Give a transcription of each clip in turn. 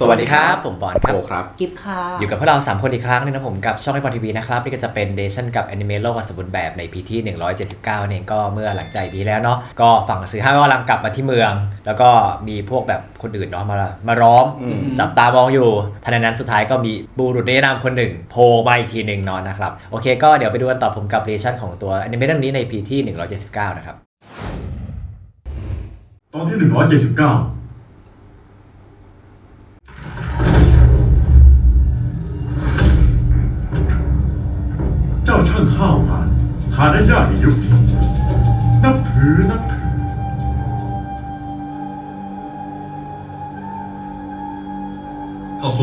สวัสดีครับ ผมปอนครับโอครับ กิฟค่ะ อยู่กับพวกเรา 3 คนอีกครั้งหนึงนะผมกับช่องไอปอนทีวีนะครับ นี่ก็จะเป็นเดชั่นกับแอนิเมะโลกอันสมบูรณ์แบบในพีที่ 179นั่นเองก็เมื่อหลังจากพีแล้วเนาะก็ฝั่งสื่อห้ากำลังกลับมาที่เมือง แล้วก็มีพวกแบบคนอื่นเนาะมามาร้อม อืม จับตามองอยู่ทันใดนั้นสุดท้ายก็มีบูรุษนิรนามคนหนึ่งโผล่มาอีกทีหนึ่งเนอนนะครับ โอเคก็เดี๋ยวไปดูกันต่อผมกับเดชั่นของตัวแอนิเมะเรื่องนี้ในพีที่ 179 นะครับ ตอนที่ 179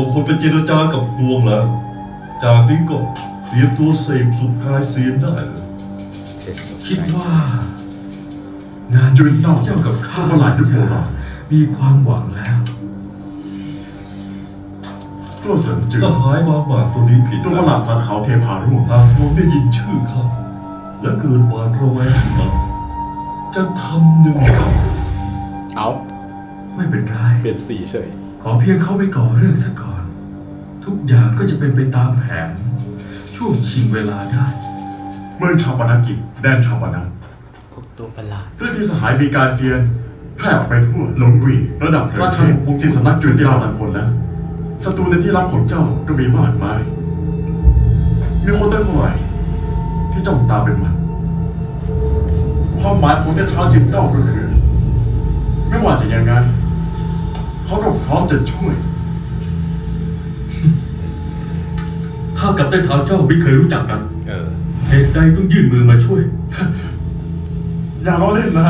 สมควรไปเจรจากับพวงแล้ว จากนี้ก็เตรียมตัวเสพสุขกายเสียนได้เลยคิดว่า งานยืนเต้าเจ้ากับข้าตัวประหลาดยุคโบราณมีความหวังแล้วตัวเสริมจืดสหายวางบาทตัวนี้ผิดตัวประหลาดสันเขาเทพาร่วงหากพวงได้ยินชื่อข้าและเกิดหวาดระแวงขึ้นมาจะทำหนึ่งอย่างเอาไม่เป็นไรเปลี่ยนสีเฉย ขอเพียงเขาไปก่อเรื่องซะก่อน ทุกอย่างก็จะเป็นไปตามแผน ช่วงชิงเวลาได้ เมืองชาปนกิจแดนชาปนะพวกตัวประหลาด เรื่องที่สหายมีการเซียน แพร่ออกไปทั่วหลงรีระดับราชบุตรศิษย์สำนักจุนเดียวพันคนแล้วศัตรูในที่รับของเจ้าก็มีมากมาย มีคนตั้งเท่าไหร่ที่จ้องตามเป็นมัน ความหมายของเจ้าท้าวจินเต้าก็คือ ไม่ว่าจะยังไง เขาก็พร้อมจะช่วย ข้ากับใต้เท้าเจ้าไม่เคยรู้จักกัน เออ เหตุใดต้องยื่นมือมาช่วย อย่าล้อเล่นนะ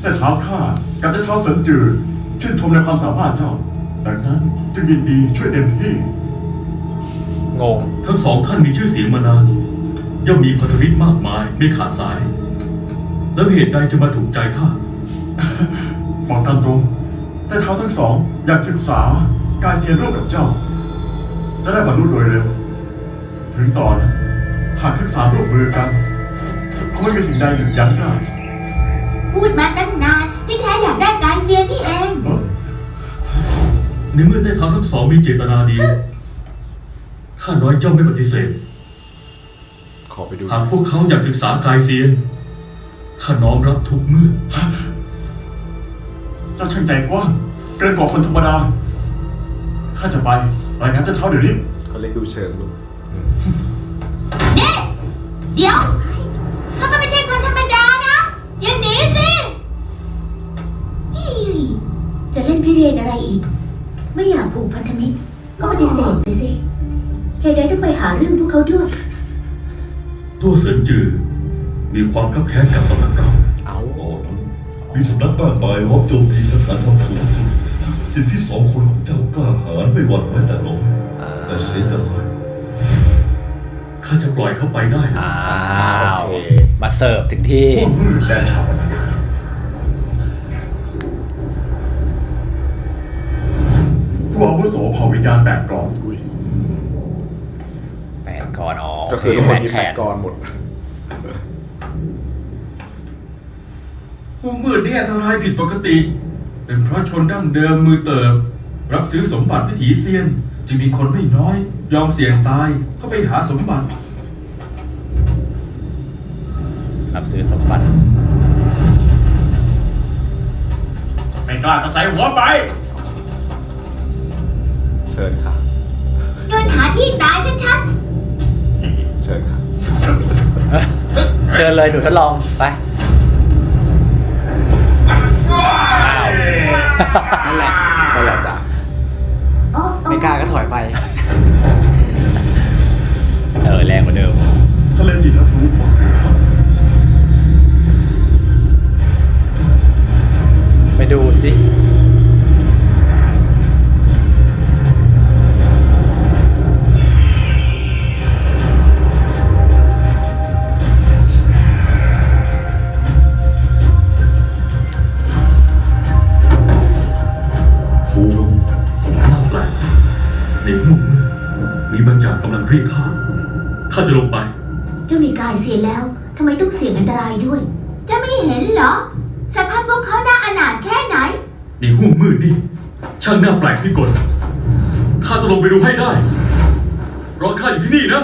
แต่เท้าข้ากับแต่เท้าเสริมจืดชื่นชมในความสามารถเจ้า ดังนั้นจึงยินดีช่วยเต็มที่ งง ทั้งสองท่านมีชื่อเสียงมานาน ย่อมมีพันธมิตรมากมายไม่ขาดสาย แล้วเหตุใดจะมาถูกใจข้า บอกตามตรง แต่เท้าทั้งสองอยากศึกษากายเซียนร่วมกับเจ้า จะได้บรรลุโดยเร็ว ถึงตอนนั้นหากทั้งสามร่วมมือกันคงไม่มีสิ่งใดหยุดยั้งได้พูดมาตั้งนานที่แท้อยากได้กายเซียนนี่เอง เอ้อในเมื่อใต้เท้าทั้งสองมีเจตนาดี ข้าน้อยย่อมไม่ปฏิเสธ ขอไปดูหากพวกเขาอยากศึกษากายเซียน ข้าน้อมรับทุกเมื่อ เจ้าช่างใจกว้างเกินกว่าคนธรรมดา ข้าจะไปรายงานแต่เท้าเดี๋ยวนี้เขาเล็กดูเชิงดูเน่เดี๋ยวเขาก็ไม่ใช่คนธรรมดานะอย่าหนีสินี่จะเล่นพิเรนอะไรอีก ไม่อยากผูกพันธมิตร ก็ปฏิเสธไปสิเหตุใดต้องไปหาเรื่องพวกเขาด้วย ตัวเสินจือมีความคับแค้นกับสำนักเราเอาตอนนั้น มีสำนักบ้านปลายล้อมโจมตีสถานทัพสูงสุดสิ่งที่สองคนของเจ้ากล้าหาญไม่หวั่นแม้แต่น้อยแต่เสียดายข้าจะปล่อยเขาไปได้นะอ้าวโอเคมาเสิร์ฟถึงที่ พวกมืดแดนชาวนาผู้อาวุโสเผ่าวิญญาณแปดกองอุ้ยแปดก่อนอ๋อก็คือทุกคนมีแขแปดนกรหมด ผู้มืดนี่อันตรายผิดปกติ เป็นเพราะชนดั้งเดิมมือเติบ รับซื้อสมบัติวิถีเซียนจะมีคนไม่น้อย ยอมเสี่ยงตายเข้าไปหาสมบัติ รับซื้อสมบัติ ไม่กล้าก็ใส่หัวไป เชิญค่ะ เดินหาที่ตายชัดเชิญค่ะ เชิญเลยหนูทดลองไป นั่นแหละ นั่นแหละจ้ะๆโอ้โอ้ไม่กล้าก็ถอยไป เออแรงกว่าเดิมทะเลจิตรับรู้ของเสือไปดูสิ กำลังเรียกข้าข้าจะลงไป เจ้ามีกายเซียนแล้วทำไมต้องเสี่ยงอันตรายด้วย จะไม่เห็นเหรอ สภาพพวกเขาน่าอนาถแค่ไหน ในห่วงมืดนี่ช่างน่าแปลกพิกลข้าจะลงไปดูให้ได้ รอข้าอยู่ที่นี่นะ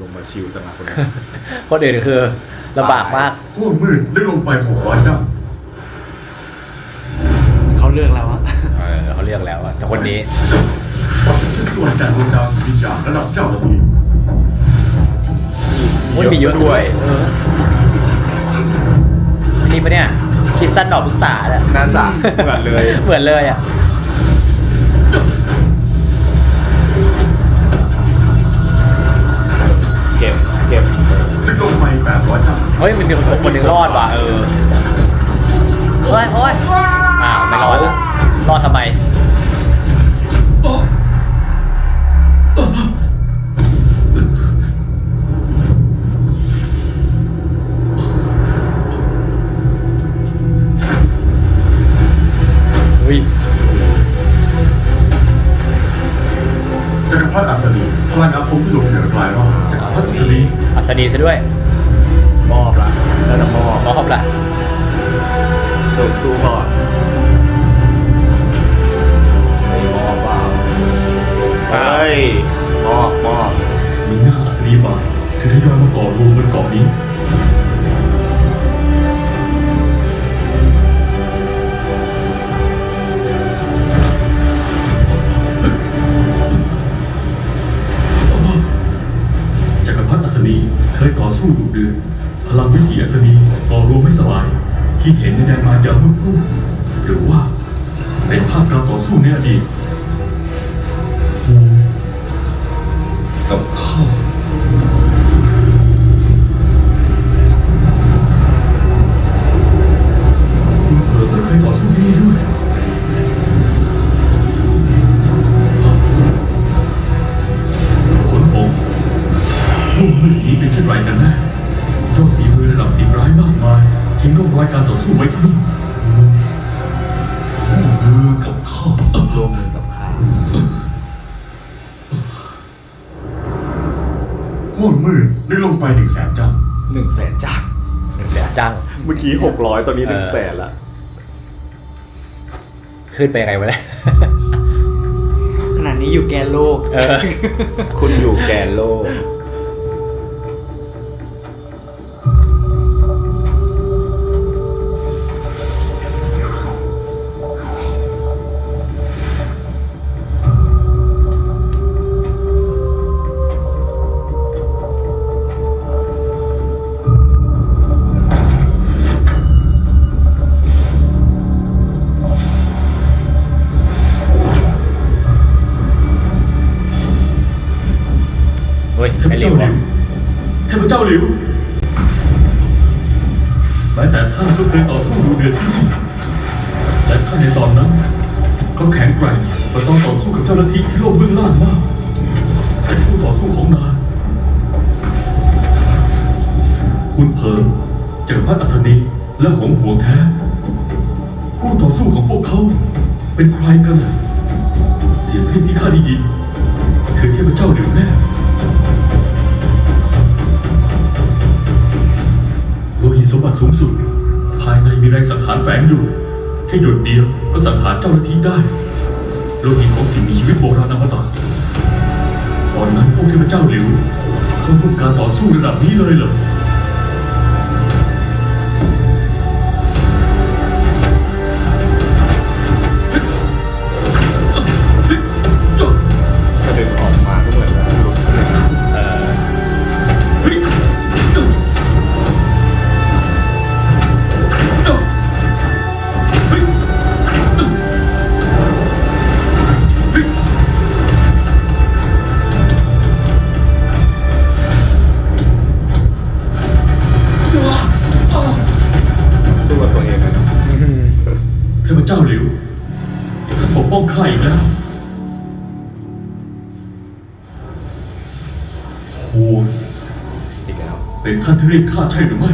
ลงมาชิวจังนะคนนี้ คนอื่นคือลำบากมาก ห้วงมืดลึกลงไปหกร้อยจ้าเขา เลือกแล้วอะเออเขาเรียกแล้วอะแต่คนนี้เป็นส่วนการดวงดาววิญญาณระดับเจ้าละทีมันมีเยอะด้วยเออนี่ปะเนี่ยคริสตันดอกพึกษาเนี่ยน่าจะเหมือนเลยเหมือนเลยอะเก็บเก็บลึกลงไปแปดร้อยจ้าเฮ้ยมันมีคนคนหนึ่งรอดว่ะเออโอ้ยโอ้ยอ้าว ไม่รอดละรอดทำไม อุ้ยจักรพรรดิอัศนีพลังอาคมที่ลงเหนือกลายว่าจักรพรรดิอัศนีอัศนีซะด้วย ก่อรวมบนเกาะนี้ จักรพรรดิอัศนีเคยต่อสู้ดุเดือดพลังวิถีอัศนีก่อรวมไม่สลาย ที่เห็นในแดนมายาเมื่อครู่หรือว่า เป็นภาพการต่อสู้ในอดีตกับข้า นึ่งแสนจ้าหนึ่งแสนจัง เมื่อกี้หกร้อยตอนนี้หนึ่งแสนละขึ้นไปยังไงวะเนี่ย ขนาดนี้อยู่แกนโลกเออคุณอยู่แกนโลก แม้แต่ท่านก็เคยต่อสู้ดูเดือดและท่านในตอนนั้น ก็แข็งแกร่งกว่าตอนต่อสู้กับเจ้าหน้าที่ที่โลกเบื้องล่างมากเป็นคู่ต่อสู้ของนายคุณเพิงจักรพรรดิอัศนีและหงหวงแท้คู่ต่อสู้ของพวกเขาเป็นใครกัน เสียงเพลงที่ข้าได้ยินคือเทพเจ้าหลิวแน่ โลหิตสมบัติสูงสุด ภายในมีแรงสังหารแฝงอยู่ แค่หยดเดียวก็สังหารเจ้าละทิ้งได้ โลหิตของสิ่งมีชีวิตโบราณอมตะตอนนั้นพวกเทพเจ้าหลิวเขาต้องการต่อสู้ระดับนี้เลยเหรอ เทพเจ้าหลิวท่านปกป้องข้าอีกแล้วโหอีกแล้วเป็นท่านที่เรียกข้าใช่หรือไม่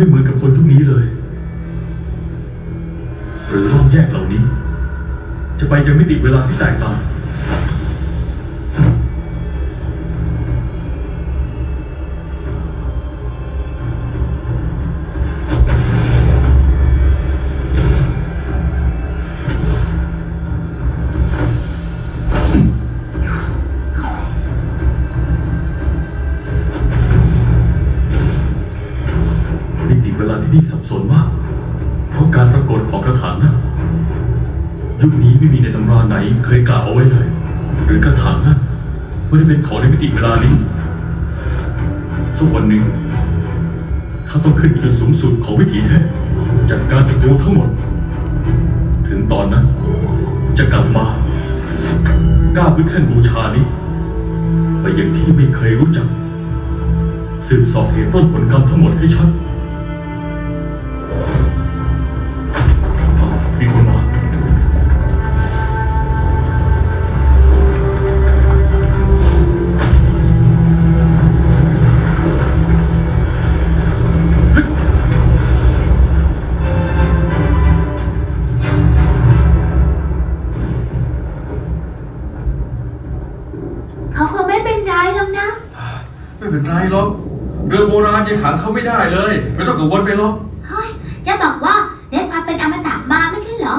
ไม่เหมือนกับคนยุคนี้เลย หรือร่องแยกเหล่านี้ จะไปยังมิติเวลาที่แตกต่าง ลาที่นี่สับสนมาก เพราะการปรากฏของกระถางนั้นยุคนี้ไม่มีในตำราไหนเคยกล่าวเอาไว้เลย หรือกระถางนั้นไม่ได้เป็นของในมิติเวลานี้สักวันหนึ่งข้าต้องขึ้นไปจุดสูงสุดของวิถีเทพจัดการศัตรูทั้งหมด ถึงตอนนั้น จะกลับมากล้าพึ่งแท่นบูชานี้ไปยังที่ไม่เคยรู้จัก สืบสอบเหตุต้นผลกรรมทั้งหมดให้ชัด ไม่เป็นไรหรอกเรือโบราณยังขังเขาไม่ได้เลย ไม่ต้องกังวลไปหรอกเฮ้ยจะบอกว่าได้ความเป็นอมตะมาไม่ใช่เหรอ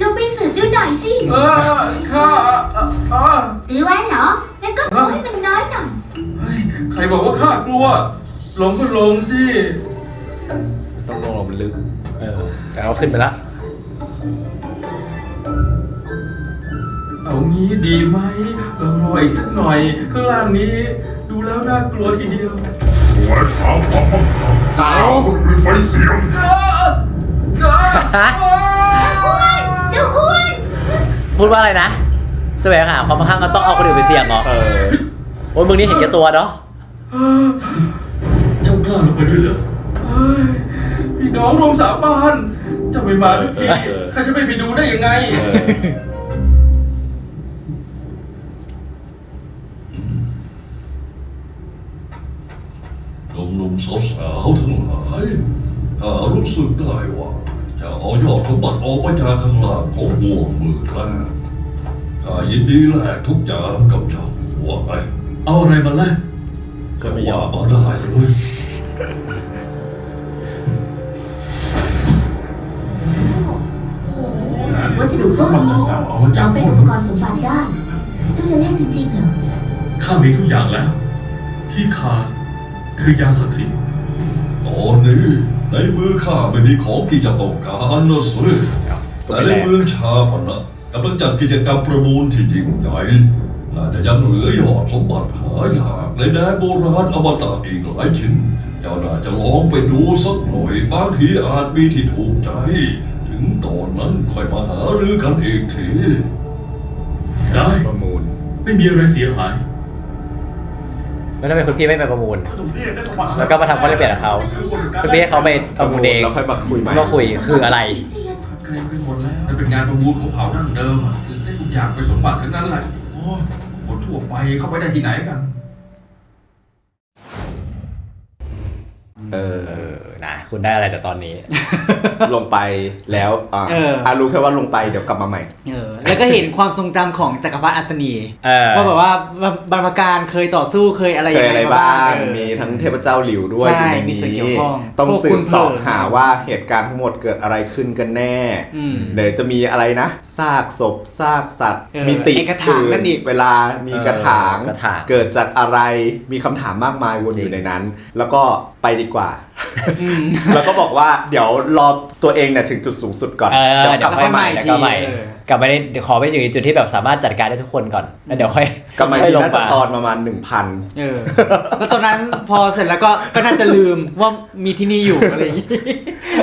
ลองไปสืบดูหน่อยสิเออข้าเอ่อเออหรือไว้เหรองั้นก็ดูให้มันน้อยหน่อยเฮ้ยใครบอกว่าข้ากลัวลงก็ลงสิ ต้องลงลงมันลึก เออแต่เขาขึ้นไปละ เอางี้ดีไหมเรารออีกสักหน่อย ข้างล่างนี้ ดูแล้วน่ากลัวทีเดียวไว้ถามความมั่งคั่งตาคนอื่นไปเสียง เจ้าอ้วนพูดว่าอะไรนะแสวงหาความมั่งคั่งก็ต้องเอาคนอื่นไปเสี่ยงเหรอเออ โอ้ยมึงนี่เห็นแก่ตัวเนาะเจ้ากล้าลงไปด้วยเหรอเฮ้ยพี่น้องรวมสาบานจะไม่มาสักทีเออ ข้าจะไม่ไปดูได้ยังไง เออ สาวๆทั้งหลายถ้ารู้สึกได้ว่า จะเอายอดสมบัติออกมาจากข้างล่างของห่วงมือแล้วข้ายินดีแลกทุกอย่างกับเจ้าว่าไงเอาอะไรมาแลกก็ไม่ยอว่ามมาได้เลยวัสดุพวกนี้เราเป็นอุปกรณ์สมบัติได้เจ้าจะเล่นจริงๆเหรอข้ามีทุกอย่างแล้ว ที่ขาด คือยาศักดิ์สิทธิ์ตอนนี้ในมือข้าไม่มีของที่จะต้องการนะสิแต่ในเมืองชาพนะกำลังจัดกิจกรรมประมูลที่ยิ่งใหญ่น่าจะยังเหลือยอดสมบัติหายากในแดนโบราณอมตะอีกหลายชิ้น เจ้าน่าจะลองไปดูสักหน่อยบางทีอาจมีที่ถูกใจ ถึงตอนนั้นค่อยมาหารือกันอีกที ได้ประมูล ไม่มีอะไรเสียหาย แล้วทำไมคุณพี่ไม่ไปประมูลหลวงพี่ได้สมบัติแล้วก็มาทำข้อเรียกเปลี่ยนกับเขาคุณพี่ให้เขาไปประมูลเองแล้วค่อยมาคุยใหม่ ก็คุยคืออะไร เกรงไปหมดแล้วนั่นเป็นงานประมูลของเผ่าดั้งเดิมอะได้ทุกอย่างเป็นสมบัติทั้งนั้นแหละโอ้ยคนทั่วไปเข้าไปได้ที่ไหนกัน เออเออนะ คุณได้อะไรจากตอนนี้ ลงไปแล้วอ่าเอออะรู้แค่ว่าลงไปเดี๋ยวกลับมาใหม่ เออแล้วก็เห็นความทรงจำของจักรพรรดิอัศนีเออ ว่าแบบว่าบรรพการเคยต่อสู้เคยอะไรเคยัยงอะไรไงบ้างเออมีทั้งเทพเจ้าหลิวด้วยใช่อยู่ในมีส่วนนี้เกี่ยวข้องต้องพวกสืคุบณสอบเสริมหาว่าเหตุการณ์ทั้งหมดเกิดอะไรขึ้นกันแน่ อืมเดี๋ยวจะมีอะไรนะซากศพซากสัตว์ เออมิติไอ้กระถางนั่นอีก เวลามีกระถาง เออกระถาง เกิดจากอะไรมีคำถามมากมายวนจริงอยู่ในนั้น แล้วก็ไป ดีกว่าอืมแล้วก็บอกว่าเดี๋ยวรอตัวเองเนี่ยถึงจุดสูงสุดก่อน เออเดี๋ยวกเดี๋ลัยบวค่อยมาใหม่เดี๋ยวก็ใหม่ เออ กลับไปในเดี๋ยวขอไปอยู่ในจุดที่แบบสามารถจัดการได้ทุกคนก่อนแล้วเดี๋ยวค่อยกลับมาค่อยที่ลงน่าจะมาตอนประมาณหนึ่งพันเออ แล้วตอนนั้นพอเสร็จแล้วก็ก็น่าจะลืมว่ามีที่นี่อยู่อะไรอย่างงี้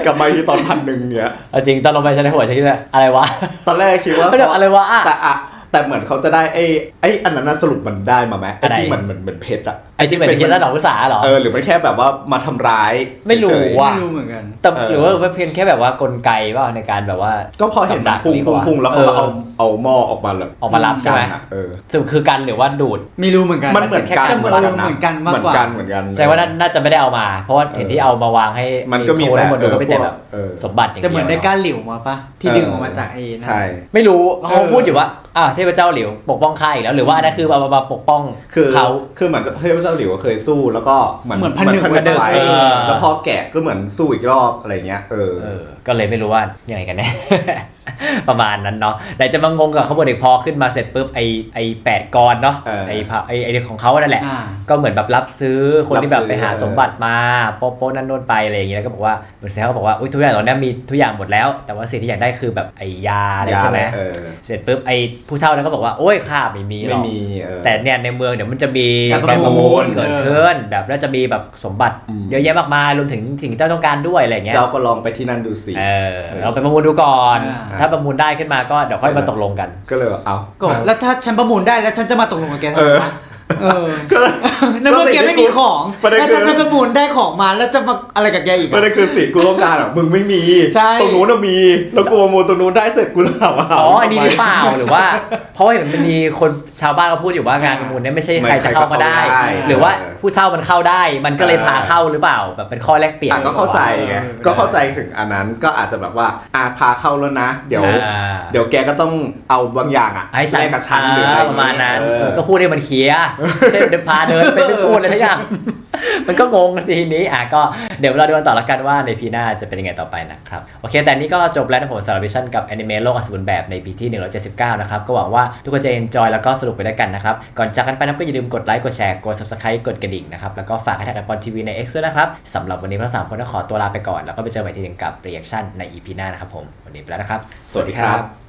กลับมาที่ตอนพันหนึ่งเนี้ยเอาจริงตอนลงไปฉันในหัวฉันคิดว่าอะไรวะ ตอนแรกคิดว่า ไม่ได้อะไรวะอะแต่อะ แต่เหมือนเขาจะได้ไอ้ไอ้อันนั้นน่ะสรุปมันได้มาไหมไอ้อะไรที่เหมือนเหมือนเหมือนเพชรอะไอ้ที่เป็นที่ระดับอุตสาหเหรอเออหรือมันแค่แบบว่ามาทำร้ายไม่รู้เฉยๆว่ะไม่รู้เหมือนกันแต่เออหรือว่าเป็นเพียงแค่แบบว่ากลไกว่าในการแบบว่า ก็พอเห็นมันพุ่งกับดักดีกพุ่งว่าพุ่งแล้วเขาก็เออเอาเอาหม้อออกมาแบบออกมารับใช่ไหมกันอะเออสรุปคือกันหรือว่าดูด ไม่รู้เหมือนกันมันเหมือนกันแต่เหมือนนะเหมือนกันมากเหมือนกว่ากันเหมือนกันแสดงว่าน่าน่าจะไม่ได้เอามา เพราะว่าเห็นที่เอามาวางให้มันก็มีโชว์แต่ทั้งหมดดูก็มีแต่เออแบบเออสมบัติอย่างแต่เดียวเหมือนได้เนาะก้านหลิวมาปะที่ดึงออกมาจากไอ้นั่นใช่ไม่รู้เขาพูดอยู่ว่าอ่าเทพเจ้าหลิวปกป้องข้าอีกแล้วหรือว่าอันนั้นคือเอามาปกป้องคือเขาคือเหมือนกับเทพเจ้าหลิวก็เคยสู้แล้วก็เหมือนเหมือนผนึกผนึกไว้เออแล้วพอแกะก็เหมือนสู้อีกรอบอะไรเงี้ยเออเออก็เลยไม่รู้ว่ายังไงกันแน่ ประมาณนั้นเนาะแต่จะมางงกับขบวนเด็กพอขึ้นมาเสร็จปุ๊บไอไอแปดกรเนาะเออไอพระไอไอของเขานั่นแหละอ่าก็เหมือนแบบรับซื้อคนที่แบบรับซื้อไปหาสมบัติมาโป๊ะโป๊ะนั่นโน่นไปอะไรอย่างเงี้ยแล้วก็บอกว่าเหมือนเซลก็บอกว่าอุ้ยทุกอย่างตอนนี้มีทุกอย่างหมดแล้ว แต่ว่าสิ่งที่อยากได้คือแบบไอยาอะไรใช่ไหมเออเสร็จปุ๊บไอผู้เฒ่านั้นก็บอกว่าโอ้ยข้าไม่มีหรไม่อกมีเออแต่เนี่ยในเมืองเดี๋ยวมันจะมีการประมูลเกิดขึ้นแบบแล้วจะมีแบบสมบัติอืมเยอะแยะมากมายรวมถึงสิ่งที่เจ้าต้องการด้วยอะไรอย่างเงี้ยเจ้าก็ลองไปที่นั่นดูสิเออเราไปประมูลดูก่อนอ่าถ้าประมูลได้ขึ้นมาก็เดี๋ยวค่อยมาตกลงกัน ก็เลยว่าเอา ก็แล้วถ้าฉันประมูลได้แล้วฉันจะมาตกลงกับแกทำเอไมอ วะ เออก็ในเมื่อแกไม่มีของประเด็นแล้วคือถ้าฉันประมูลได้ของมาแล้วจะมาอะไรกับแกอีกประอะเด็นคือสิ่งกูต้องการอะมึงไม่มีใช่ตรงนู้นน่ะมี แล้วกูประมูลตรงนู้นได้เสร็จกูถามว่าอ๋ออันนี้หรือเปล่าหรือว่า เพราะว่าเห็นมันมีคนชาวบ้านเขาพูดอยู่ว่างานประมูลเนี่ยไม่ใช่ใครจะเข้าก็ได้ หรือว่าผู้เฒ่ามันเข้าได้ มันก็เลยพาเข้าหรือเปล่า แบบเป็นข้อแลกเปลี่ยนอะก็เข้าใจไงเออก็เข้าใจถึงอันนั้นก็อาจจะแบบว่าอะพาเข้าแล้วนะ เดี๋ยวอ่าเดี๋ยวแกก็ต้องเอาบางอย่างอะให้ฉันแลกกับฉันหรืออะไรประมาณนั้นเออก็พูดให้มันเคลียร์ไม่ใช่เดินพาเดินไปไม่พูดเลยทุกอย่าง มันก็งงทีนี้อะก็เดี๋ยวเราดูกันต่อละกันว่าในพีหน้าจะเป็นยังไงต่อไปนะครับ โอเค แต่นี่ก็จบแล้วนะผมสำหรับวิชั่นกับแอนิเมะโลกอสมบูรณ์แบบในปีที่ 179 นะครับ ก็หวังว่าทุกคนจะ enjoy แล้วก็สนุกไปด้วยกันนะครับ ก่อนจากกันไปนะก็อย่าลืมกดไลค์กดแชร์กด subscribe กดกระดิ่งนะครับแล้วก็ฝากให้ทางปอนทีวีใน X ด้วยนะครับสำหรับวันนี้พวกเราสามคนต้องขอตัวลาไปก่อน แล้วก็ไปเจอกันใหม่ทีหนึ่งกับ reaction ใน EP หน้านะครับผมวันนี้ไปแล้วนะครับ สวัสดีครับ